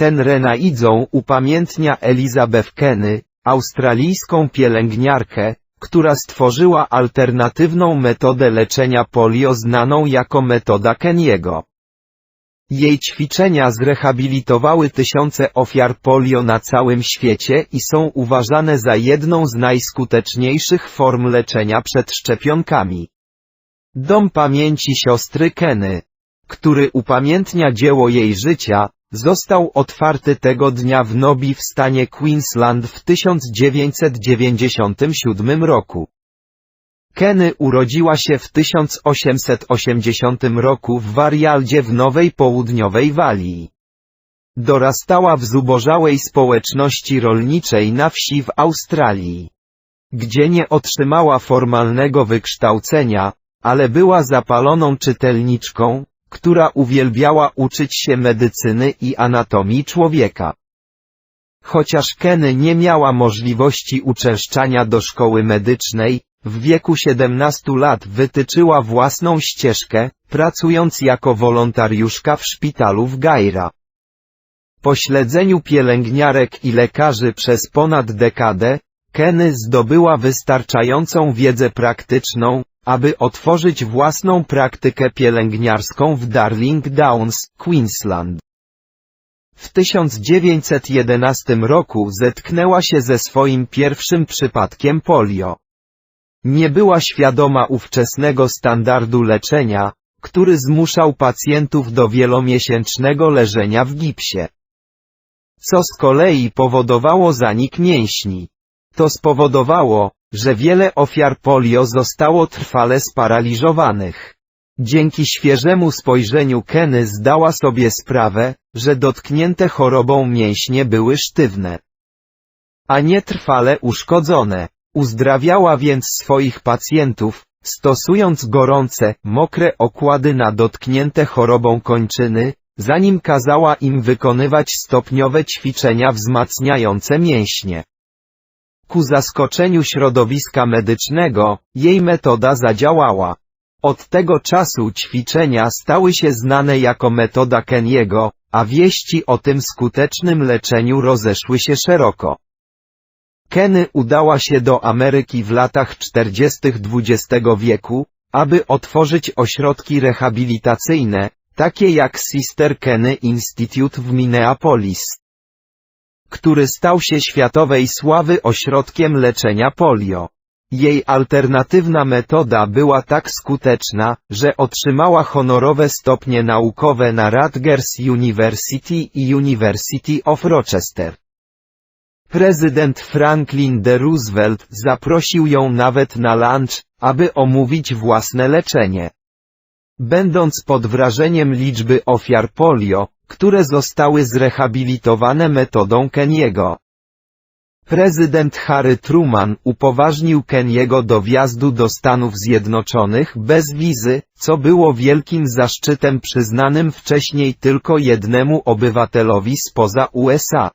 Ten Renaidzą upamiętnia Elizabeth Kenny, australijską pielęgniarkę, która stworzyła alternatywną metodę leczenia polio znaną jako metoda Keniego. Jej ćwiczenia zrehabilitowały tysiące ofiar polio na całym świecie i są uważane za jedną z najskuteczniejszych form leczenia przed szczepionkami. Dom Pamięci Siostry Kenny, który upamiętnia dzieło jej życia, został otwarty tego dnia w Nobi w stanie Queensland w 1997 roku. Kenny urodziła się w 1880 roku w Warialdzie w Nowej Południowej Walii. Dorastała w zubożałej społeczności rolniczej na wsi w Australii, gdzie nie otrzymała formalnego wykształcenia, ale była zapaloną czytelniczką, która uwielbiała uczyć się medycyny i anatomii człowieka. Chociaż Kenny nie miała możliwości uczęszczania do szkoły medycznej, w wieku 17 lat wytyczyła własną ścieżkę, pracując jako wolontariuszka w szpitalu w Gaira. Po śledzeniu pielęgniarek i lekarzy przez ponad dekadę, Kenny zdobyła wystarczającą wiedzę praktyczną, aby otworzyć własną praktykę pielęgniarską w Darling Downs, Queensland. W 1911 roku zetknęła się ze swoim pierwszym przypadkiem polio. Nie była świadoma ówczesnego standardu leczenia, który zmuszał pacjentów do wielomiesięcznego leżenia w gipsie. Co z kolei powodowało zanik mięśni. To spowodowało, że wiele ofiar polio zostało trwale sparaliżowanych. Dzięki świeżemu spojrzeniu Kenny zdała sobie sprawę, że dotknięte chorobą mięśnie były sztywne, a nie trwale uszkodzone. Uzdrawiała więc swoich pacjentów, stosując gorące, mokre okłady na dotknięte chorobą kończyny, zanim kazała im wykonywać stopniowe ćwiczenia wzmacniające mięśnie. Ku zaskoczeniu środowiska medycznego, jej metoda zadziałała. Od tego czasu ćwiczenia stały się znane jako metoda Keniego, a wieści o tym skutecznym leczeniu rozeszły się szeroko. Kenny udała się do Ameryki w latach 40. XX wieku, aby otworzyć ośrodki rehabilitacyjne, takie jak Sister Kenny Institute w Minneapolis, który stał się światowej sławy ośrodkiem leczenia polio. Jej alternatywna metoda była tak skuteczna, że otrzymała honorowe stopnie naukowe na Rutgers University i University of Rochester. Prezydent Franklin D. Roosevelt zaprosił ją nawet na lunch, aby omówić własne leczenie. Będąc pod wrażeniem liczby ofiar polio, które zostały zrehabilitowane metodą Keniego. Prezydent Harry Truman upoważnił Keniego do wjazdu do Stanów Zjednoczonych bez wizy, co było wielkim zaszczytem przyznanym wcześniej tylko jednemu obywatelowi spoza USA.